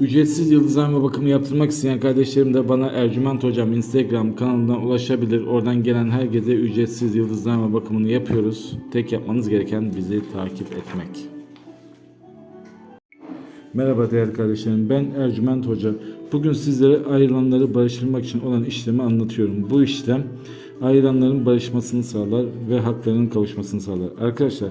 Ücretsiz yıldızlama bakımı yaptırmak isteyen kardeşlerim de bana Ercüment Hocam Instagram kanalından ulaşabilir. Oradan gelen herkese ücretsiz yıldızlama bakımını yapıyoruz. Tek yapmanız gereken bizi takip etmek. Merhaba değerli kardeşlerim. Ben Ercüment Hoca. Bugün sizlere ayrılanları barıştırmak için olan işlemi anlatıyorum. Bu işlem ayrılanların barışmasını sağlar ve haklarının kavuşmasını sağlar. Arkadaşlar